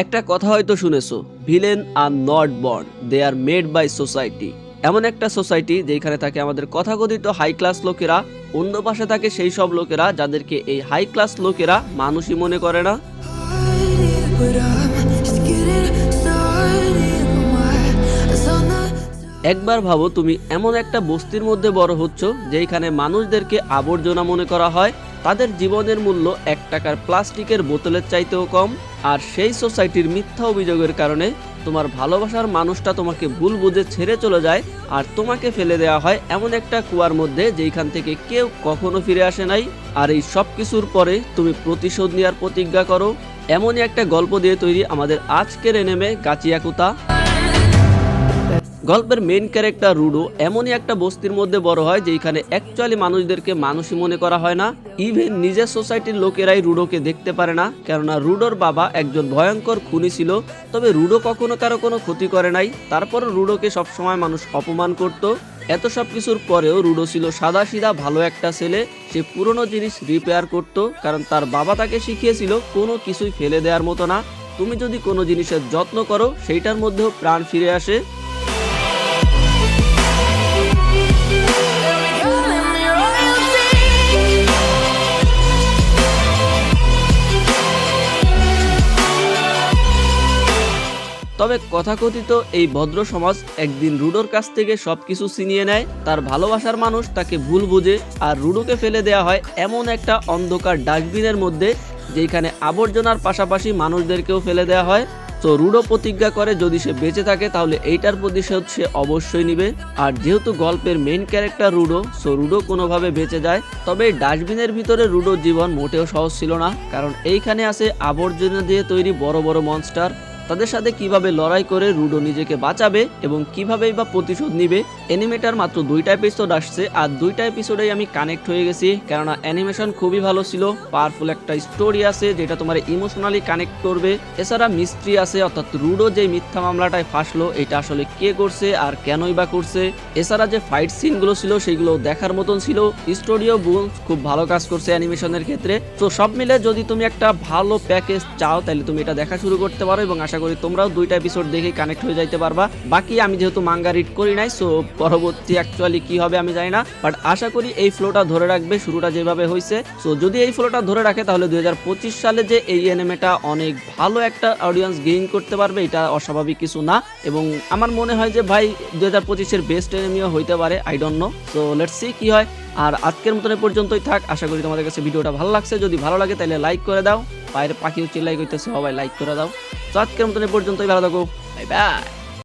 একটা কথা হয়তো শুনেছো, villain are not born they are made by society এমন একটা সোসাইটি যেখানে থাকে আমাদের কথাকথিত হাই ক্লাস লোকেরা, অন্য পাশে থাকে সেই সব লোকেরা যাদেরকে এই হাই ক্লাস লোকেরা মানুষই মনে করে না। একবার ভাবো, তুমি এমন একটা বস্তির মধ্যে বড় হচ্ছ যেখানে মানুষদেরকে আবর্জনা মনে করা হয় তাদের জীবনের মূল্য এক টাকার প্লাস্টিকের বোতলের চাইতেও কম, আর সেই সোসাইটির মিথ্যা অভিযোগের কারণে তোমার ভালোবাসার মানুষটা তোমাকে ভুল বুঝে ছেড়ে চলে যায়, আর তোমাকে ফেলে দেওয়া হয় এমন একটা কুয়ার মধ্যে যেখান থেকে কেউ কখনো ফিরে আসে নাই। আর এই সব কিছুর পরে তুমি প্রতিশোধ নেওয়ার প্রতিজ্ঞা করো। এমনই একটা গল্প দিয়ে তৈরি আমাদের আজকের এনেমে গাচিয়াকুতা গল্পের মেন ক্যারেক্টার রুডো এমনই একটা বস্তির মধ্যে বড় হয় যেখানে অ্যাকচুয়ালি মানুষদেরকে মানুষই মনে করা হয় না। ইভেন নিজের সোসাইটির লোকেরাই রুডোকে দেখতে পারে না। কেননা রুডোর বাবা একজন ভয়ঙ্কর খুনি ছিল। তবে রুডো কখনো কারও কোনো ক্ষতি করে নাই। তারপর রুডোকে সবসময় মানুষ অপমান করত। এত সব কিছুর পরেও রুডো ছিল সাদা সিধা ভালো একটা ছেলে। সে পুরনো জিনিস রিপেয়ার করত, কারণ তার বাবা তাকে শিখিয়েছিল কোনো কিছুই ফেলে দেওয়ার মতো না। তুমি যদি কোনো জিনিসের যত্ন করো, সেইটার মধ্যেও প্রাণ ফিরে আসে। তবে কথাকথিত এই ভদ্র সমাজ একদিন রুডোর কাছ থেকে সবকিছু ছিনিয়ে নেয়, তার ভালোবাসার মানুষ তাকে ভুল বুঝে আর রুডোকে ফেলে দেওয়া হয় এমন একটা অন্ধকার ডাস্টবিনের মধ্যে যেখানে আবর্জনার পাশাপাশি মানুষদেরকেও ফেলে দেওয়া হয়। তো রুডো প্রতিজ্ঞা করে যদি সে বেঁচে থাকে তাহলে এইটার প্রতিশোধ সে অবশ্যই নিবে। আর যেহেতু গল্পের main character Rudo so Rudo কোনোভাবে বেঁচে যায়। তবে এই ডাস্টবিনের ভিতরে রুডোর জীবন মোটেও সহজ ছিল না, কারণ এইখানে আছে আবর্জনা দিয়ে তৈরি বড় বড় মনস্টার তাদের সাথে কীভাবে লড়াই করে রুডো নিজেকে বাঁচাবে এবং কিভাবেই বা প্রতিশোধ নিবে, অ্যানিমেটার মাত্র দুইটা এপিসোড আসছে আর দুইটা এপিসোডেই আমি কানেক্ট হয়ে গেছি, কেননা অ্যানিমেশন খুবই ভালো ছিল পাওয়ারফুল একটা স্টোরি আছে যেটা তোমার ইমোশনালি কানেক্ট করবে। এছাড়া মিস্ট্রি আছে, অর্থাৎ রুডো যে মিথ্যা মামলাটায় ফাঁসলো, এটা আসলে কে করছে আর কেনই বা করছে। এছাড়া যে ফাইট সিনগুলো ছিল সেগুলো দেখার মতন ছিল। স্টোরিও বুন খুব ভালো কাজ করছে অ্যানিমেশনের ক্ষেত্রে। তো সব মিলে যদি তুমি একটা ভালো প্যাকেজ চাও, তাহলে তুমি এটা দেখা শুরু করতে পারো এবং আশা করি তোমরাও দুইটা এপিসোড দেখে কানেক্ট হয়ে যাইতে পারবা। বাকি আমি যেহেতু মাঙ্গা রিড করি নাই সো পরবর্তী অ্যাকচুয়ালি কি হবে আমি জানি না বাট আশা করি এই ফ্লোটা ধরে রাখবে, শুরুটা যেভাবে হয়েছে সো যদি এই ফ্লোটা ধরে রাখে, তাহলে দুই হাজার পঁচিশ সালে যে এই এনিমেটা অনেক ভালো একটা অডিয়েন্স গেইন করতে পারবে, এটা অস্বাভাবিক কিছু না। এবং আমার মনে হয় যে ভাই, দুই হাজার পঁচিশের বেস্ট এনিমিও হইতে পারে I don't know so let's see কি হয়। আর আজকের মতন পর্যন্তই থাক, আশা করি তোমাদের কাছে ভিডিওটা ভালো লাগছে। যদি ভালো লাগে, তাহলে লাইক করে দাও। বাইরে পাখিও চিল্লাই করতেছে সবাই লাইক করে দাও। তো আজকের মতন পর্যন্তই ভালো থাকো। Bye bye